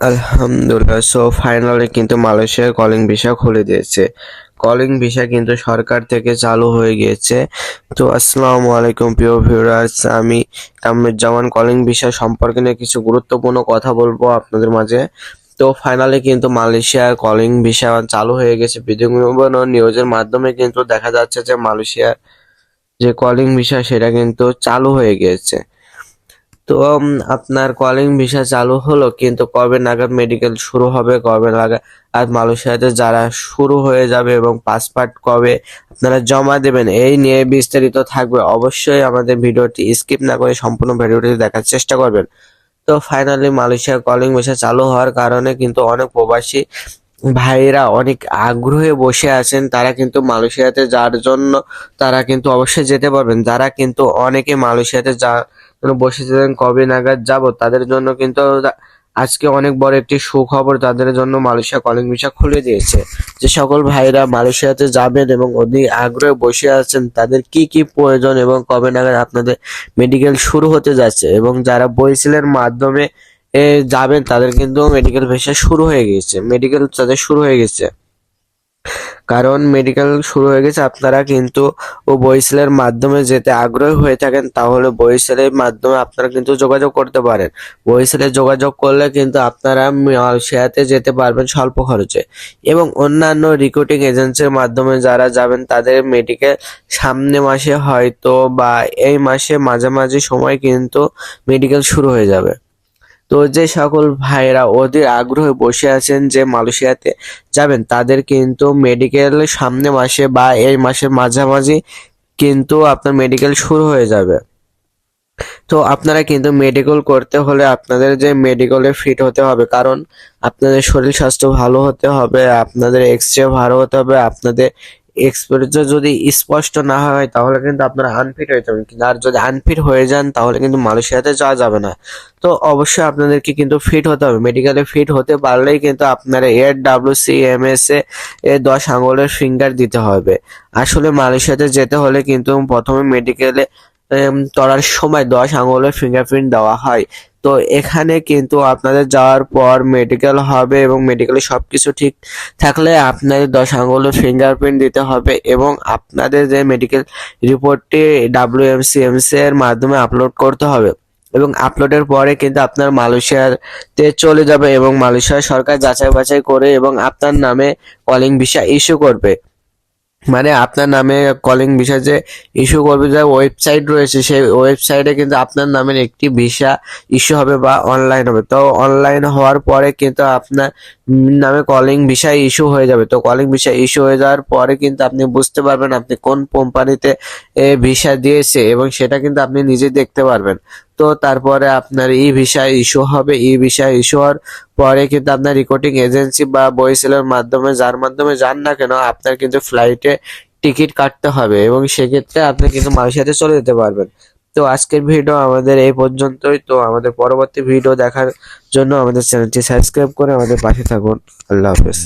আলহামদুলিল্লাহ। So finally কিন্তু মালয়েশিয়ার কলিং ভিসা খুলে দিয়েছে। কলিং ভিসা কিন্তু সরকার থেকে চালু হয়ে গিয়েছে। তো, আসসালামু আলাইকুম প্রিয় ভিউয়ার্স আমি কামরুজ্জামান কলিং ভিসা সম্পর্কে নিয়ে কিছু গুরুত্বপূর্ণ কথা বলব আপনাদের মাঝে। তো ফাইনালি কিন্তু মালয়েশিয়ার কলিং ভিসা চালু হয়ে গেছে। বিভিন্ন নিউজের মাধ্যমে কিন্তু দেখা যাচ্ছে যে মালয়েশিয়ার যে কলিং ভিসা সেটা কিন্তু চালু হয়ে গিয়েছে। তো আপনার কলিং ভিসা চালু হলো, কিন্তু কবে নাগাদ মেডিকেল শুরু হবে, কবে নাগাদ মালয়েশিয়াতে যারা শুরু হয়ে যাবে এবং পাসপোর্ট কবে আপনারা জমা দেবেন, এই নিয়ে বিস্তারিত থাকবে। অবশ্যই আমাদের ভিডিওটি স্কিপ না করে সম্পূর্ণ ভিডিওটি দেখার চেষ্টা করবেন। তো ফাইনালি মালয়েশিয়ার কলিং ভিসা চালু হওয়ার কারণে কিন্তু অনেক প্রবাসী ভাইরা অনেক আগ্রহে বসে আছেন। তারা কিন্তু মালয়েশিয়াতে যাওয়ার জন্য তারা কিন্তু অবশ্যই যেতে পারবেন। যারা কিন্তু অনেকে মালয়েশিয়াতে যা বসেছিলেন কবে নাগাদ যাব, তাদের জন্য কিন্তু আজকে অনেক বড় একটি সুখবর তাদের জন্য মালয়েশিয়া কলিং ভিসা খুলে দিয়েছে। যে সকল ভাইরা মালয়েশিয়াতে যাবেন এবং অধিক আগ্রহে বসে আছেন, তাদের কি কি প্রয়োজন এবং কবে নাগাদ আপনাদের মেডিকেল শুরু হতে যাচ্ছে এবং যারা বইসেলের মাধ্যমে যাবেন, তাদের কিন্তু মেডিকেল ভিসা শুরু হয়ে গেছে মেডিকেল তাদের শুরু হয়ে গেছে কারণ মেডিকেল শুরু হয়ে গেছে, আপনারা কিন্তু বইসেলের মাধ্যমে যেতে আগ্রহী হয়ে থাকেন, তাহলে বইসেলের মাধ্যমে আপনারা কিন্তু যোগাযোগ করতে পারেন। বইসেলে যোগাযোগ করলে কিন্তু আপনারা মালয়েশিয়াতে যেতে পারবেন স্বল্প খরচে। এবং অন্যান্য রিক্রুটিং এজেন্সির মাধ্যমে যারা যাবেন, তাদের মেডিকেল সামনে মাসে হয়তো বা এই মাসে মাঝামাঝি সময় কিন্তু মেডিকেল শুরু হয়ে যাবে। তো যে সকল ভাইরা ওদের আগ্রহে বসে আছেন যে মালয়েশিয়াতে যাবেন, তাদের কিন্তু মেডিকেল সামনে মাসে বা এই মাসের মাঝামাঝি কিন্তু আপনার মেডিকেল শুরু হয়ে যাবে। তো আপনারা কিন্তু মেডিকেল করতে হলে আপনাদের যে মেডিকেলে ফিট হতে হবে, কারণ আপনাদের শরীর স্বাস্থ্য ভালো হতে হবে, আপনাদের এক্স রে ভালো হতে হবে, আপনাদের এক্সপিরিয়েন্স যদি স্পষ্ট না হয়, তাহলে কিন্তু আপনারা আনফিট হয়ে যাবেন। কিন্তু আর যদি আনফিট হয়ে যান, তাহলে কিন্তু মালয়েশিয়াতে যাওয়া যাবে না। তো অবশ্যই আপনাদেরকে কিন্তু ফিট হতে হবে। মেডিকেলে ফিট হতে পারলেই কিন্তু আপনারা এর W C M S A দশ আঙুলের ফিঙ্গার দিতে হবে। আসলে মালয়েশিয়াতে যেতে হলে কিন্তু প্রথমে মেডিকেলে করার সময় দশ আঙুলের ফিঙ্গারপ্রিন্ট দেওয়া হয়। তো এখানে কিন্তু আপনাদের যাওয়ার পর মেডিকেল হবে এবং মেডিকেলে সব কিছু ঠিক থাকলে আপনাদের দশ আঙুলের ফিঙ্গারপ্রিন্ট দিতে হবে এবং আপনাদের যে মেডিকেল রিপোর্টটি ডব্লিউ এম সি ডাব্লিউএমসিএমসি এর মাধ্যমে আপলোড করতে হবে। এবং আপলোডের পরে কিন্তু আপনার মালয়েশিয়াতে চলে যাবে এবং মালয়েশিয়া সরকার যাচাই বাছাই করে এবং আপনার নামে কলিং ভিসা ইস্যু করবে। মানে আপনার নামে কলিং ভিসা যে ইস্যু করবে, যে ওয়েবসাইট রয়েছে, সেই ওয়েবসাইটে কিন্তু আপনার নামের একটি ভিসা ইস্যু হবে বা অনলাইন হবে। তো অনলাইন হওয়ার পরে কিন্তু আপনার নামে কলিং ভিসা ইস্যু হয়ে যাবে। তো কলিং ভিসা ইস্যু হয়ে যাওয়ার পরে কিন্তু আপনি বুঝতে পারবেন আপনি কোন কোম্পানিতে ভিসা দিয়েছে এবং সেটা কিন্তু আপনি নিজে দেখতে পারবেন। তো তারপরে আপনার ই ভিসা ইস্যু হবে। ই ভিসা ইস্যু হওয়ার পরে কিন্তু আপনার রিক্রুটিং এজেন্সি বা বইসেলের মাধ্যমে যার মাধ্যমে যান না কেন আপনার কিন্তু ফ্লাইটে টিকিট কাটতে হবে এবং সেক্ষেত্রে আপনি কিন্তু মালয়েশিয়াতে চলে যেতে পারবেন। তো আজকের ভিডিও আমাদের এই পর্যন্তই। তো আমাদের পরবর্তী ভিডিও দেখার জন্য আমাদের চ্যানেলটি সাবস্ক্রাইব করে আমাদের পাশে থাকুন। আল্লাহ হাফেজ।